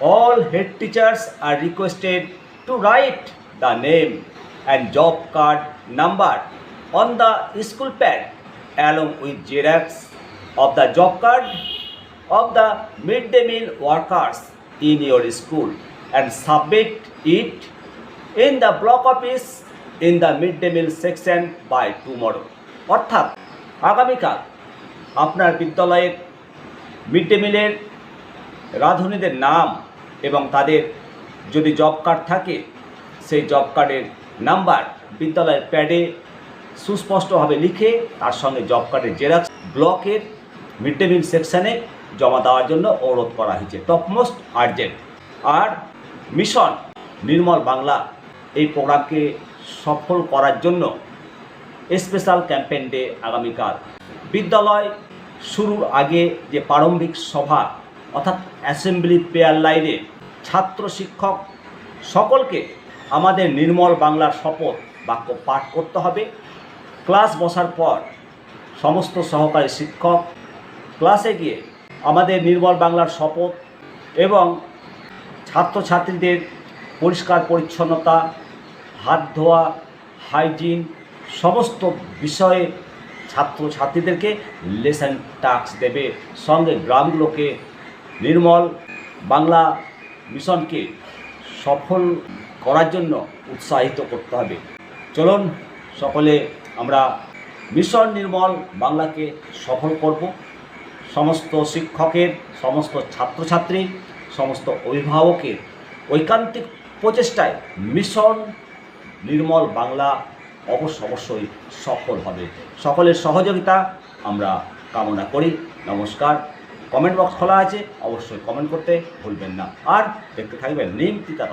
all head teachers are requested to write the name and job card number on the school pad along with xerox of the job card of the midday meal workers in your school and submit it in the block office in the midday meal section by tomorrow অর্থাৎ আগামীকাল আপনার বিদ্যালয়ের mid day মিলের রাঁধুনিদের নাম এবং তাদের যদি job card থাকে, সেই জব কার্ডের নাম্বার বিদ্যালয়ের প্যাডে সুস্পষ্টভাবে লিখে তার সঙ্গে জব কার্ডের জেরক্স ব্লকের মিড ডে মিল সেকশানে জমা দেওয়ার জন্য অনুরোধ করা হয়েছে। টপমোস্ট আর্জেন্ট আর মিশন নির্মল বাংলা এই প্রোগ্রামকে সফল করার জন্য স্পেশাল ক্যাম্পেইন ডে আগামীকাল। বিদ্যালয় শুরুর আগে যে প্রারম্ভিক সভা অর্থাৎ অ্যাসেম্বলি পেয়ার লাইনে ছাত্র শিক্ষক সকলকে আমাদের নির্মল বাংলার শপথ বাক্য পাঠ করতে হবে। ক্লাস বসার পর সমস্ত সহকারী শিক্ষক ক্লাসে গিয়ে আমাদের নির্মল বাংলার শপথ এবং ছাত্রছাত্রীদের পরিষ্কার পরিচ্ছন্নতা, হাত ধোয়া হাইজিন সমস্ত বিষয়ে ছাত্রছাত্রীদেরকে লেসন টাস্ক দেবে। সঙ্গে গ্রামগুলোকে নির্মল বাংলা মিশনকে সফল করার জন্য উৎসাহিত করতে হবে। চলুন, সকলে আমরা মিশন নির্মল বাংলাকে সফল করব। সমস্ত শিক্ষকের, সমস্ত ছাত্রছাত্রী, সমস্ত অভিভাবকের ঐকান্তিক প্রচেষ্টায় মিশন নির্মল বাংলা অবশ্য অবশ্যই সফল হবে। সকলের সহযোগিতা আমরা কামনা করি। নমস্কার। কমেন্ট বক্স খোলা আছে অবশ্যই কমেন্ট করতে ভুলবেন না। আর দেখতে থাকবেন নিম